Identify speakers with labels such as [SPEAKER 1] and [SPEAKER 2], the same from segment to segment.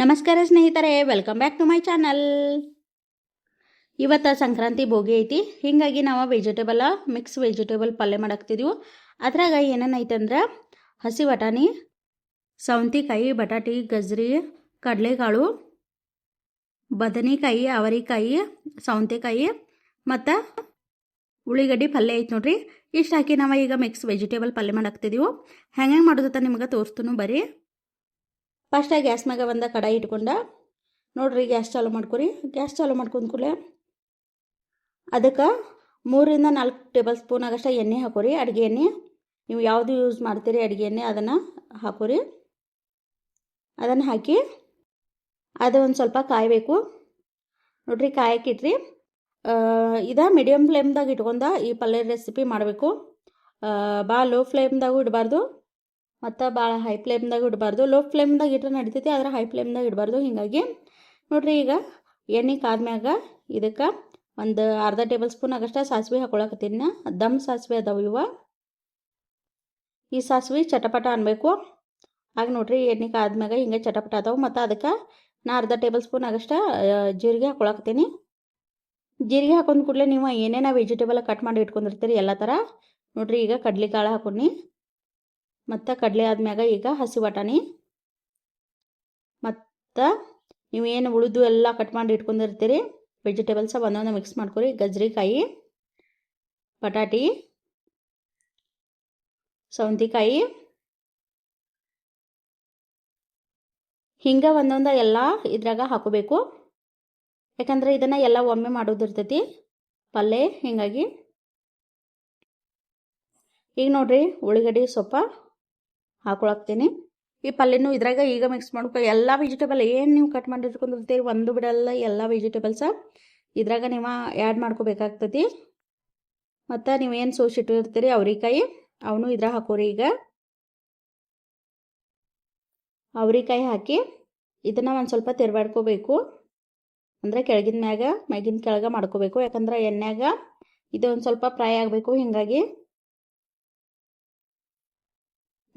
[SPEAKER 1] ನಮಸ್ಕಾರ ಸ್ನೇಹಿತರೆ welcome back to my channel ಇವತ್ತು ಸಂಕ್ರಾಂತಿ ಭೋಗಿ ಐತಿ. ಹೀಗಾಗಿ ನಾವು ವೆಜಿಟೇಬಲ ಮಿಕ್ಸ್ ವೆಜಿಟೇಬಲ್ ಪಲ್ಯ ಮಾಡಾಕ್ತಿದ್ವು ಅದ್ರಾಗ ಅಂದ್ರೆ ಹಸಿ ಬಟಾಣಿ ಸೌಂತಿಕಾಯಿ, ಬಟಾಟಿ, ಗಜ್ರಿ, ಕಡಲೆಕಾಳು, ಬದನೆಕಾಯಿ, ಅವರಿಕಾಯಿ, ಸೌಂತೆಕಾಯಿ ಮತ್ತು ಉಳ್ಳಿಗಡ್ಡಿ ಪಲ್ಯ ಐತೆ ನೋಡ್ರಿ. ಇಷ್ಟು ಹಾಕಿ ನಾವು ಈಗ ಮಿಕ್ಸ್ ವೆಜಿಟೇಬಲ್ ಪಲ್ಯ ಮಾಡಾಕ್ತಿದ್ದೀವಿ ಹೆಂಗೆ ಮಾಡೋದತ್ತ ನಿಮಗೆ ತೋರಿಸ್ತು ಬರ್ರಿ ಫಸ್ಟ್ ಗ್ಯಾಸ್ ಮ್ಯಾಗ ಒಂದು ಕಡಾಯಿ ಇಟ್ಕೊಂಡ, ನೋಡ್ರಿ ಗ್ಯಾಸ್ ಚಾಲೂ ಮಾಡ್ಕೊರಿ. ಗ್ಯಾಸ್ ಚಾಲೂ ಮಾಡ್ಕೊಂಡ್ ಕೂಡಲೇ ಅದಕ್ಕೆ ಮೂರರಿಂದ ನಾಲ್ಕು ಟೇಬಲ್ ಸ್ಪೂನ್ ಆಗಷ್ಟ ಎಣ್ಣೆ ಹಾಕೋರಿ. ಅಡುಗೆ ಎಣ್ಣೆ, ನೀವು ಯಾವುದು ಯೂಸ್ ಮಾಡ್ತೀರಿ ಅಡುಗೆ ಎಣ್ಣೆ ಅದನ್ನು ಹಾಕೋರಿ. ಅದನ್ನು ಹಾಕಿ ಅದು ಒಂದು ಸ್ವಲ್ಪ ಕಾಯಬೇಕು. ನೋಡ್ರಿ ಕಾಯಕ್ಕಿಟ್ರಿ ಇದು ಮೀಡಿಯಮ್ ಫ್ಲೇಮ್ದಾಗ ಇಟ್ಕೊಂಡ ಈ ಪಲ್ಯ ರೆಸಿಪಿ ಮಾಡಬೇಕು. ಭಾಳ ಲೋ ಫ್ಲೇಮ್ದಾಗೂ ಇಡಬಾರ್ದು. ಮತ್ತು ಭಾಳ ಹೈ ಫ್ಲೇಮ್ದಾಗ ಇಡಬಾರ್ದು. ಲೋ ಫ್ಲೇಮ್ದಾಗ ಇಟ್ಟರೆ ನಡಿತೈತಿ, ಆದ್ರೆ ಹೈ ಫ್ಲೇಮ್ದಾಗ ಇಡಬಾರ್ದು. ಹೀಗಾಗಿ ನೋಡಿರಿ ಈಗ ಎಣ್ಣೆ ಕಾದ್ಮ್ಯಾಗ ಇದಕ್ಕೆ ಒಂದು ಅರ್ಧ ಟೇಬಲ್ ಸ್ಪೂನ್ ಆಗಷ್ಟ ಸಾಸಿವೆ ಹಾಕೊಳಕತ್ತೀನಿ. ದಮ್ ಸಾಸಿವೆ ಅದಾವೆ ಇವ. ಈ ಸಾಸಿವೆ ಚಟಪಟ ಅನ್ಬೇಕು. ಆಗ ನೋಡ್ರಿ ಎಣ್ಣೆ ಕಾದ್ಮ್ಯಾಗ ಹಿಂಗೆ ಚಟಪಟ ಅದಾವೆ. ಮತ್ತು ಅದಕ್ಕೆ ನಾ ಅರ್ಧ ಟೇಬಲ್ ಸ್ಪೂನ್ ಆಗಷ್ಟ ಜೀರಿಗೆ ಹಾಕೊಳಕತ್ತೀನಿ. ಜೀರಿಗೆ ಹಾಕೊಂಡ್ ಕೂಡಲೇ ನೀವು ಏನೇನೋ ವೆಜಿಟೇಬಲ್ ಕಟ್ ಮಾಡಿ ಇಟ್ಕೊಂಡಿರ್ತೀರಿ, ಎಲ್ಲ ಥರ ನೋಡ್ರಿ ಈಗ ಕಡ್ಲಿಕಾಳು ಹಾಕೊಂಡಿ ಮತ್ತು ಕಡಲೆ ಆದ್ಮ್ಯಾಗ ಈಗ ಹಸಿ ಬಟಾಣಿ. ಮತ್ತು ನೀವೇನು ಉಳಿದು ಎಲ್ಲ ಕಟ್ ಮಾಡಿ ಇಟ್ಕೊಂಡಿರ್ತೀರಿ ವೆಜಿಟೇಬಲ್ಸ ಒಂದೊಂದು ಮಿಕ್ಸ್ ಮಾಡ್ಕೊರಿ, ಗಜ್ರಿಕಾಯಿ ಬಟಾಟಿ ಸೌಂತಿಕಾಯಿ. ಹಿಂಗೆ ಒಂದೊಂದು ಎಲ್ಲ ಇದ್ರಾಗ ಹಾಕೋಬೇಕು. ಯಾಕಂದರೆ ಇದನ್ನು ಎಲ್ಲ ಒಮ್ಮೆ ಮಾಡೋದಿರ್ತೈತಿ ಪಲ್ಯ ಹೀಗಾಗಿ. ಈಗ ನೋಡ್ರಿ, ಉಳ್ಳಿಗಡ್ಡೆ ಸೊಪ್ಪ ಹಾಕೊಳಕ್ತೀನಿ. ಈ ಪಲ್ಯನೂ ಇದ್ರಾಗ ಈಗ ಮಿಕ್ಸ್ ಮಾಡ್ಕೊ ಎಲ್ಲ ವೆಜಿಟೇಬಲ್ ಏನು ನೀವು ಕಟ್ ಮಾಡಿ ಒಂದು ಬಿಡಲ್ಲ ಎಲ್ಲ ವೆಜಿಟೇಬಲ್ಸ ಇದ್ರಾಗ ನೀವು ಆ್ಯಡ್ ಮಾಡ್ಕೋಬೇಕಾಗ್ತತಿ ಮತ್ತು ನೀವೇನು ಸೋಸಿಟ್ಟಿರ್ತೀರಿ ಅವ್ರಿಕಾಯಿ, ಅವನು ಇದ್ರಾಗ ಹಾಕೋರಿ ಈಗ. ಅವ್ರಿಕಾಯಿ ಹಾಕಿ ಇದನ್ನು ಒಂದು ಸ್ವಲ್ಪ ತೆರವಾಡ್ಕೋಬೇಕು. ಅಂದರೆ ಕೆಳಗಿನ ಮ್ಯಾಗ, ಮ್ಯಾಗಿನ ಕೆಳಗೆ ಮಾಡ್ಕೋಬೇಕು. ಯಾಕಂದ್ರೆ ಎಣ್ಣೆಗ ಇದು ಒಂದು ಸ್ವಲ್ಪ ಫ್ರೈ ಆಗಬೇಕು ಹೀಗಾಗಿ.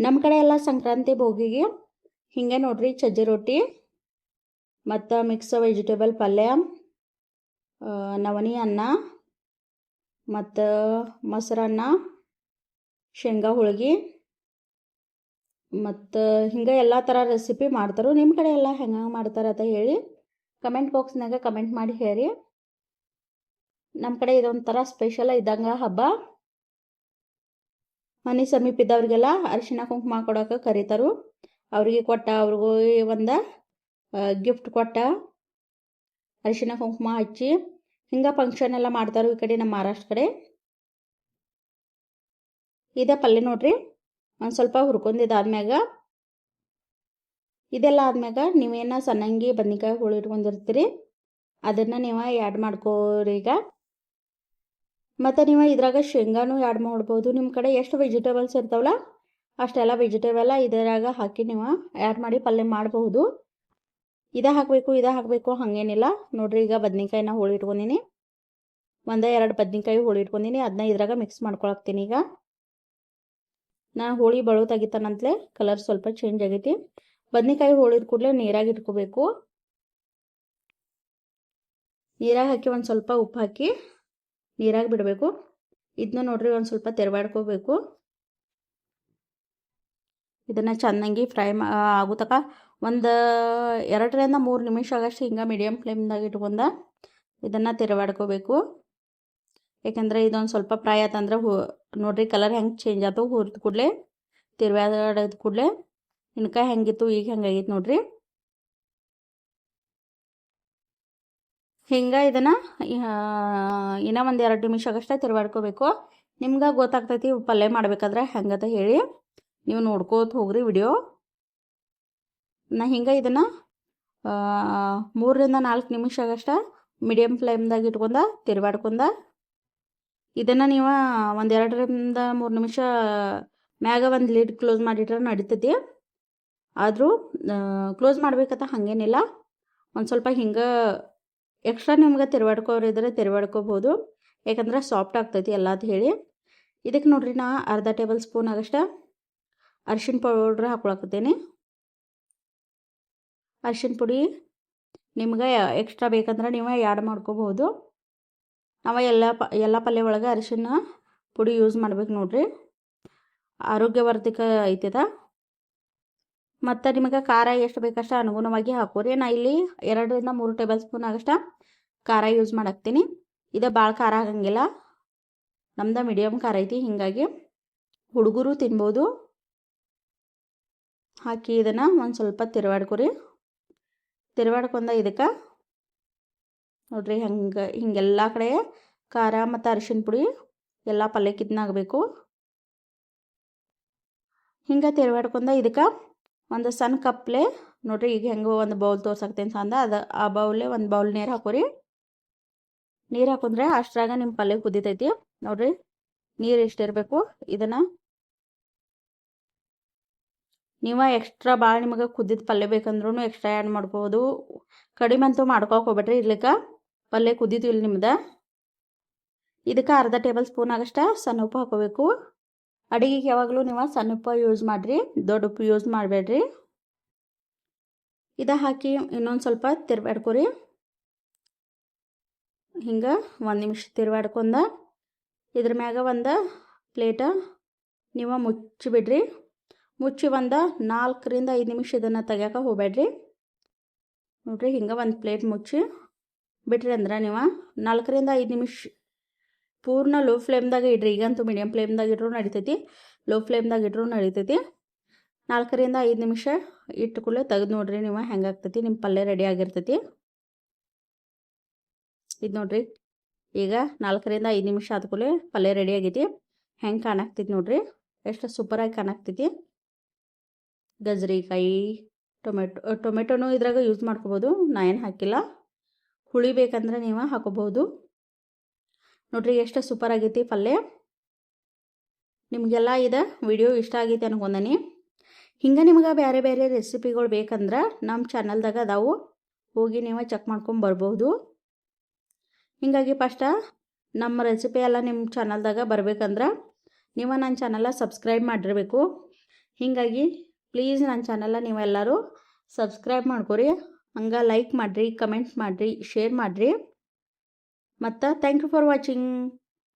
[SPEAKER 1] ನಮ್ಮ ಕಡೆ ಎಲ್ಲ ಸಂಕ್ರಾಂತಿ, ಭೋಗಿಗೆ ಹಿಂಗೆ ನೋಡ್ರಿ ಸಜ್ಜಿ ರೊಟ್ಟಿ, ಮತ್ತು ಮಿಕ್ಸ್ ವೆಜಿಟೇಬಲ್ ಪಲ್ಯ ನವನಿ ಅನ್ನ, ಮತ್ತು ಮೊಸರನ್ನ ಶೇಂಗಾ ಹೋಳ್ಗೆ, ಮತ್ತು ಹಿಂಗೆ ಎಲ್ಲ ಥರ ರೆಸಿಪಿ ಮಾಡ್ತಾರೆ. ನಿಮ್ಮ ಕಡೆ ಎಲ್ಲ ಹೆಂಗೆ ಮಾಡ್ತಾರೆ ಅಂತ ಹೇಳಿ ಕಮೆಂಟ್ ಬಾಕ್ಸ್ನಾಗ ಕಮೆಂಟ್ ಮಾಡಿ ಹೇಳಿ ನಮ್ಮ ಕಡೆ ಇದೊಂಥರ ಸ್ಪೆಷಲ್ ಇದ್ದಂಗೆ ಹಬ್ಬ. ಮನೆ ಸಮೀಪ ಇದ್ದವ್ರಿಗೆಲ್ಲ ಕುಂಕುಮ ಕೊಡೋಕೆ ಕರೀತಾರು. ಅವ್ರಿಗೆ ಕೊಟ್ಟ, ಅವ್ರಿಗೂ ಒಂದು ಗಿಫ್ಟ್ ಕೊಟ್ಟ ಅರಿಶಿನ ಕುಂಕುಮ ಹಚ್ಚಿ ಹಿಂಗೆ ಫಂಕ್ಷನ್ ಎಲ್ಲ ಮಾಡ್ತಾರೆ ಈ ಕಡೆ ನಮ್ಮ ಮಹಾರಾಷ್ಟ್ರ ಕಡೆ. ಇದೇ ಪಲ್ಯ ನೋಡ್ರಿ, ಒಂದು ಸ್ವಲ್ಪ ಹುರ್ಕೊಂಡಿದ್ದಾದ್ಮ್ಯಾಗ ಇದೆಲ್ಲ ಆದ್ಮ್ಯಾಗ ನೀವೇನ ಸಣ್ಣಂಗಿ, ಬದ್ನಿಕಾಯಿ ಹುಳು ಇಟ್ಕೊಂಡಿರ್ತೀರಿ ಅದನ್ನು ನೀವು ಆ್ಯಡ್ ಮಾಡ್ಕೋರಿ ಈಗ. ಮತ್ತು ನೀವು ಇದ್ರಾಗ ಶೇಂಗಾನು ಆ್ಯಡ್ ಮಾಡ್ಬೋದು. ನಿಮ್ಮ ಕಡೆ ಎಷ್ಟು ವೆಜಿಟೇಬಲ್ಸ್ ಇರ್ತಾವಲ್ಲ? ಅಷ್ಟೆಲ್ಲ ವೆಜಿಟೇಬಲ್ಲ ಇದರಾಗ ಹಾಕಿ ನೀವು ಆ್ಯಡ್ ಮಾಡಿ ಪಲ್ಯ ಮಾಡಬಹುದು. ಇದೇ ಹಾಕಬೇಕು ಇದೇ ಹಾಕಬೇಕು, ಹಾಗೇನಿಲ್ಲ. ನೋಡ್ರಿ, ಈಗ ಬದ್ನಿಕಾಯಿನ ಹೋಳಿ ಇಟ್ಕೊಂಡಿನಿ. ಒಂದೇ ಎರಡು ಬದ್ನಿಕಾಯಿ ಹೋಳಿ ಇಟ್ಕೊಂಡಿನಿ. ಅದನ್ನ ಇದ್ರಾಗ ಮಿಕ್ಸ್ ಮಾಡ್ಕೊಳಕ್ತೀನಿ ಈಗ. ನಾ ಹೋಳಿ ಬಳು ತೆಗಿತಾನಂತಲೇ ಕಲರ್ ಸ್ವಲ್ಪ ಚೇಂಜ್ ಆಗೈತಿ. ಬದ್ನಿಕಾಯಿ ಹೋಳಿದ ಕೂಡಲೇ ನೀರಾಗಿ ಇಟ್ಕೋಬೇಕು. ನೀರಾಗಿ ಹಾಕಿ ಒಂದು ಸ್ವಲ್ಪ ಉಪ್ಪು ಹಾಕಿ ನೀರಾಗಿ ಬಿಡಬೇಕು. ಇದನ್ನ ನೋಡ್ರಿ ಒಂದು ಸ್ವಲ್ಪ ತೆರವಾಡ್ಕೋಬೇಕು. ಇದನ್ನು ಚೆನ್ನಾಗಿ ಫ್ರೈ ಆಗೋ ತಕ ಒಂದು ಎರಡರಿಂದ ಮೂರು ನಿಮಿಷ ಆಗಷ್ಟು ಹಿಂಗೆ ಮೀಡಿಯಮ್ ಫ್ಲೇಮ್ದಾಗ ಇಟ್ಕೊಂಡು ಇದನ್ನು ತೆರವಾಡ್ಕೋಬೇಕು. ಯಾಕಂದರೆ ಇದೊಂದು ಸ್ವಲ್ಪ ಫ್ರೈ ಆತಂದ್ರೆ ಹೂ, ನೋಡ್ರಿ ಕಲರ್ ಹೆಂಗೆ ಚೇಂಜ್ ಆಯ್ತು ಹುರಿದ ಕೂಡಲೇ ತಿರ್ವಾಡದ ಕೂಡಲೇ ಇನ್ಕ ಹೆಂಗಿತ್ತು, ಈಗ ಹೆಂಗಾಗಿತ್ತು ನೋಡ್ರಿ. ಹಿಂಗೆ ಇದನ್ನು ಇನ್ನೂ ಒಂದು ಎರಡು ನಿಮಿಷ ಆಗಷ್ಟೇ ತಿರುವಾಡ್ಕೋಬೇಕು ನಿಮ್ಗೆ ಗೊತ್ತಾಗ್ತೈತಿ ಪಲ್ಯ ಮಾಡ್ಬೇಕಾದ್ರೆ ಹೆಂಗತ ಹೇಳಿ. ನೀವು ನೋಡ್ಕೋತ ಹೋಗ್ರಿ ವಿಡಿಯೋ. ನಾ ಹಿಂಗೆ ಇದನ್ನು ಮೂರರಿಂದ ನಾಲ್ಕು ನಿಮಿಷ ಆಗಷ್ಟ ಮೀಡಿಯಮ್ ಫ್ಲೇಮ್ದಾಗ ಇಟ್ಕೊಂಡ ತಿರುವಾಡ್ಕೊಂಡ ಇದನ್ನು ನೀವು ಒಂದು ಎರಡರಿಂದ ಮೂರು ನಿಮಿಷ ಮ್ಯಾಗ ಒಂದು ಲೀಡ್ ಕ್ಲೋಸ್ ಮಾಡಿಟ್ರೆ ನಡೀತೈತಿ. ಆದರೂ ಕ್ಲೋಸ್ ಮಾಡ್ಬೇಕಂತ ಹಾಗೇನಿಲ್ಲ. ಒಂದು ಸ್ವಲ್ಪ ಹಿಂಗೆ ಎಕ್ಸ್ಟ್ರಾ ನಿಮ್ಗೆ ತಿರುವಾಡ್ಕೋರಿದ್ರೆ ತಿರ್ವಾಡ್ಕೋಬೋದು. ಯಾಕಂದ್ರೆ ಸಾಫ್ಟ್ ಆಗ್ತೈತಿ ಎಲ್ಲ ಅಂತ ಹೇಳಿ. ಇದಕ್ಕೆ ನೋಡ್ರಿ ನಾ ಅರ್ಧ ಟೇಬಲ್ ಸ್ಪೂನ್ ಆಗಷ್ಟ ಅರ್ಶಿನ ಪೌಡ್ರ್ ಹಾಕೊಳಕತ್ತೀನಿ. ಅರ್ಶಿನ ಪುಡಿ ನಿಮ್ಗೆ ಎಕ್ಸ್ಟ್ರಾ ಬೇಕಂದ್ರೆ ನೀವು ಆ್ಯಡ್ ಮಾಡ್ಕೋಬೋದು. ನಾವು ಎಲ್ಲ ಪ, ಎಲ್ಲ ಪಲ್ಯ ಒಳಗೆ ಅರಿಶಿನ ಪುಡಿ ಯೂಸ್ ಮಾಡ್ಬೇಕು ನೋಡ್ರಿ. ಆರೋಗ್ಯವರ್ಧಕ ಐತದ. ಮತ್ತು ನಿಮಗೆ ಖಾರ ಎಷ್ಟು ಬೇಕಷ್ಟು ಅನುಗುಣವಾಗಿ ಹಾಕೋರಿ. ನಾ ಇಲ್ಲಿ ಎರಡರಿಂದ ಮೂರು ಟೇಬಲ್ ಸ್ಪೂನ್ ಆಗಷ್ಟ ಖಾರ ಯೂಸ್ ಮಾಡಾಕ್ತೀನಿ. ಇದು ಭಾಳ ಖಾರ ಆಗಂಗಿಲ್ಲ. ನಮ್ದು ಮೀಡಿಯಮ್ ಖಾರ ಐತಿ. ಹೀಗಾಗಿ ಹುಡುಗರು ತಿನ್ಬೋದು. ಹಾಕಿ ಇದನ್ನು ಒಂದು ಸ್ವಲ್ಪ ತಿರುವಾಡ್ಕೊರಿ. ತಿರುವಾಡ್ಕೊಂಡ ಇದಕ್ಕೆ ನೋಡ್ರಿ ಹಂಗೆ ಹಿಂಗೆಲ್ಲ ಕಡೆ ಖಾರ ಮತ್ತು ಅರಿಶಿನ ಪುಡಿ ಎಲ್ಲ ಪಲ್ಯಕ್ಕಿದ್ನಾಗಬೇಕು ಹಿಂಗೆ ತಿರುವಾಡ್ಕೊಂಡ ಇದಕ್ಕೆ ಒಂದು ಸಣ್ಣ ಕಪ್ಲೆ, ನೋಡ್ರಿ ಈಗ ಹೆಂಗೆ ಒಂದು ಬೌಲ್ ತೋರ್ಸಾಕ್ತೇನೆ ಸಂದ, ಅದು ಆ ಬೌಲೆ ಒಂದು ಬೌಲ್ ನೀರು ಹಾಕೋರಿ. ನೀರು ಹಾಕೊಂಡ್ರೆ ಅಷ್ಟ್ರಾಗ ನಿಮ್ಮ ಪಲ್ಯ ಕುದಿತೈತಿ. ನೋಡ್ರಿ, ನೀರು ಎಷ್ಟಿರಬೇಕು ಇದನ್ನು. ನೀವು ಎಕ್ಸ್ಟ್ರಾ ಭಾಳ ನಿಮಗೆ ಕುದ್ದಿದ ಪಲ್ಯ ಬೇಕಂದ್ರೂ ಎಕ್ಸ್ಟ್ರಾ ಆ್ಯಡ್ ಮಾಡ್ಬೋದು. ಕಡಿಮೆ ಅಂತೂ ಮಾಡ್ಕೊಕ್ ಹೋಗ್ಬೇಡ್ರಿ ಇರ್ಲಿಕ್ಕೆ. ಪಲ್ಯ ಕುದ್ದಿದ್ದು ಇಲ್ಲಿ ನಿಮ್ದು. ಇದಕ್ಕೆ ಅರ್ಧ ಟೇಬಲ್ ಸ್ಪೂನ್ ಆಗಷ್ಟ ಸಣ್ಣ ಉಪ್ಪು ಹಾಕೋಬೇಕು. ಅಡಿಗೆಗೆ ಯಾವಾಗಲೂ ನೀವು ಸಣ್ಣ ಉಪ್ಪು ಯೂಸ್ ಮಾಡಿರಿ, ದೊಡ್ಡ ಉಪ್ಪು ಯೂಸ್ ಮಾಡಬೇಡ್ರಿ. ಇದು ಹಾಕಿ ಇನ್ನೊಂದು ಸ್ವಲ್ಪ ತಿರ್ವಾಡ್ಕೊರಿ. ಹಿಂಗೆ ಒಂದು ನಿಮಿಷ ತಿರ್ವಾಡ್ಕೊಂಡ ಇದ್ರ ಮ್ಯಾಗ ಒಂದು ಪ್ಲೇಟ ನೀವು ಮುಚ್ಚಿಬಿಡ್ರಿ ಮುಚ್ಚಿ ಒಂದು ನಾಲ್ಕರಿಂದ ಐದು ನಿಮಿಷ ಇದನ್ನು ತೆಗಿಯೋಕೆ ಹೋಗಬೇಡ್ರಿ. ನೋಡ್ರಿ ಹಿಂಗೆ ಒಂದು ಪ್ಲೇಟ್ ಮುಚ್ಚಿ ಬಿಟ್ರಿ ಅಂದ್ರೆ ನೀವು ನಾಲ್ಕರಿಂದ ಐದು ನಿಮಿಷ ಪೂರ್ಣ ಲೋ ಫ್ಲೇಮ್ದಾಗ ಇಡ್ರಿ. ಈಗಂತೂ ಮೀಡಿಯಮ್ ಫ್ಲೇಮ್ದಾಗ ಇಟ್ರೂ ನಡಿತೈತಿ. ಲೋ ಫ್ಲೇಮ್ದಾಗ ಇಟ್ರೂ ನಡಿತೈತಿ. ನಾಲ್ಕರಿಂದ ಐದು ನಿಮಿಷ ಇಟ್ಟುಕೊಳ್ಳೆ ತೆಗೆದು ನೋಡ್ರಿ ನೀವು. ಹೆಂಗಾಗ್ತೈತಿ ನಿಮ್ಮ ಪಲ್ಯ ರೆಡಿ ಆಗಿರ್ತೈತಿ. ಇದು ನೋಡ್ರಿ. ಈಗ ನಾಲ್ಕರಿಂದ ಐದು ನಿಮಿಷ ಆದ ಕೂಡಲೇ ಪಲ್ಯ ರೆಡಿ ಆಗೈತಿ. ಹೆಂಗೆ ಕಾಣಾಕ್ತೈತಿ ನೋಡ್ರಿ. ಎಷ್ಟು ಸೂಪರಾಗಿ ಕಾಣಾಕ್ತೈತಿ. ಗಜ್ರಿಕಾಯಿ ಟೊಮೆಟೊ ಟೊಮೆಟೊನೂ ಇದ್ರಾಗ ಯೂಸ್ ಮಾಡ್ಕೋಬೋದು. ನಾ ಏನು ಹಾಕಿಲ್ಲ. ಹುಳಿ ಬೇಕಂದ್ರೆ ನೀವು ಹಾಕೋಬಹುದು. ನೋಡ್ರಿ, ಎಷ್ಟು ಸೂಪರ್ ಆಗೈತಿ ಪಲ್ಯ. ನಿಮಗೆಲ್ಲ ಇದು ವಿಡಿಯೋ ಇಷ್ಟ ಆಗೈತಿ ಅನ್ಕೊಂಡನಿ. ಹಿಂಗೆ ನಿಮ್ಗೆ ಬೇರೆ ಬೇರೆ ರೆಸಿಪಿಗಳು ಬೇಕಂದ್ರೆ ನಮ್ಮ ಚಾನಲ್ದಾಗ ಅದಾವು. ಹೋಗಿ ನೀವು ಚೆಕ್ ಮಾಡ್ಕೊಂಡು ಬರ್ಬೋದು. ಹೀಗಾಗಿ ಫಸ್ಟ ನಮ್ಮ ರೆಸಿಪಿ ಎಲ್ಲ ನಿಮ್ಮ ಚಾನಲ್ದಾಗ ಬರ್ಬೇಕಂದ್ರೆ ನೀವು ನನ್ನ ಚಾನಲ ಸಬ್ಸ್ಕ್ರೈಬ್ ಮಾಡಿರಬೇಕು. ಹೀಗಾಗಿ ಪ್ಲೀಸ್ ನನ್ನ ಚಾನಲ ನೀವೆಲ್ಲರೂ ಸಬ್ಸ್ಕ್ರೈಬ್ ಮಾಡ್ಕೊರಿ. ಹಂಗೆ ಲೈಕ್ ಮಾಡಿರಿ ಕಮೆಂಟ್ ಮಾಡಿರಿ ಶೇರ್ ಮಾಡಿರಿ. ಮತ್ತು ಥ್ಯಾಂಕ್ ಯು ಫಾರ್ ವಾಚಿಂಗ್